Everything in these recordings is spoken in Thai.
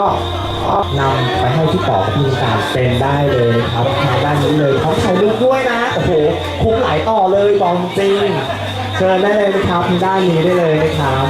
ก็นำไปให้ที่ต่อกับพี่การเซ็นได้เลยนะครับทางด้านนี้เลยเขาใช้ลูกด้วยนะโอ้โหคุ้มหลายต่อเลยบอกจริงเชิญได้เลยนะครับทางด้านนี้ได้เลยนะครับ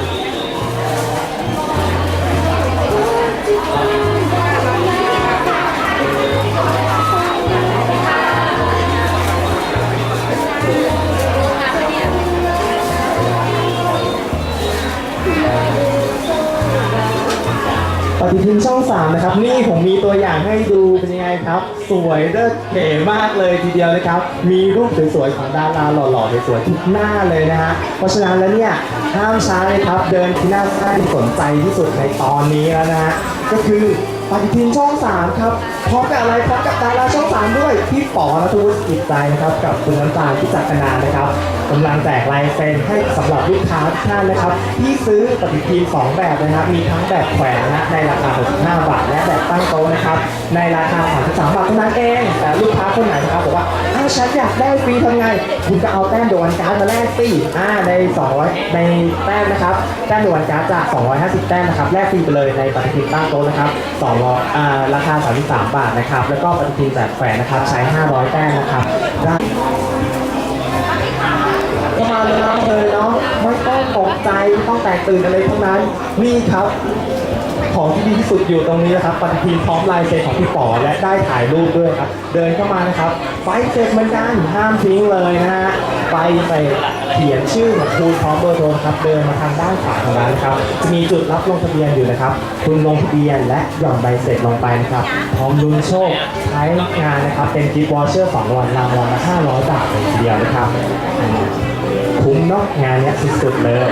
ปฏิทินช่องสามนะครับ นี่ผมมีตัวอย่างให้ดูเป็นยังไงครับ สวยเลิศเก๋มากเลยทีเดียวนะครับ มีรูปสวยๆของดาราหล่อๆสวยๆทุกหน้าเลยนะฮะเพราะฉะนั้นแล้วเนี่ยห้ามช้าเลยครับ เดินที่หน้าห้างที่สนใจที่สุดในตอนนี้แล้วนะฮะก็คือ ปฏิทินช่อง3ครับพร้อมกับอะไรพร้อมกับดาราช่อง3ด้วยพี่ป๋อนัทวุฒิกิจใจนะครับกับคุณน้ำตาลพิจักนานะครับกำลังแจกลายเซ็นให้สำหรับลูกค้าทุกท่านนะครับที่ซื้อปฏิทินสองแบบนะครับมีทั้งแบบแขวนนะในราคา 65 บาท และแบบตั้งโต๊ะนะครับในราคา 33 บาทเท่านั้นเองแต่ลูกค้าคนไหนนะครับบอกว่าอ้าวฉันอยากได้ฟรีทำไง คุณก็เอาแต้มโดวันการ์ดมาแลกสิอ่าใน 200 ในแต้มนะครับ แต้มโดวันการ์ดจาก 250 แต้มนะครับ แลกฟรีไปเลยในปฏิทินตั้งโต๊ะนะครับ200อ่าราคา 33 บาทนะครับ แล้วก็ปฏิทินแบบแฝงนนะครับ ใช้ 500 แต้มนะครับได้ ไม่ต้องแตกตื่นอะไรทั้งนั้น นี่ครับ ของที่ดีที่สุดอยู่ตรงนี้นะครับปฏิทินพร้อมลายเซ็นของพี่ป๋อและได้ถ่ายรูปด้วยครับ เดินเข้ามานะครับ ไฟเสร็จเหมือนกันห้ามทิ้งเลยนะฮะไปไปเขียนชื่อของคุณพร้อมเบอร์โทรครับ เดินมาทางด้านขวาของร้านครับ จะมีจุดรับลงทะเบียนอยู่นะครับ คุณลงทะเบียนและหย่อนใบเสร็จลงไปนะครับ พร้อมลุ้นโชคใช้งานนะครับ เป็นกิฟต์วอเชอร์สองวันรางวัลละ500 บาทเลยทีเดียวนะครับ คุ้มเนาะงานเนี้ยสุดๆเลย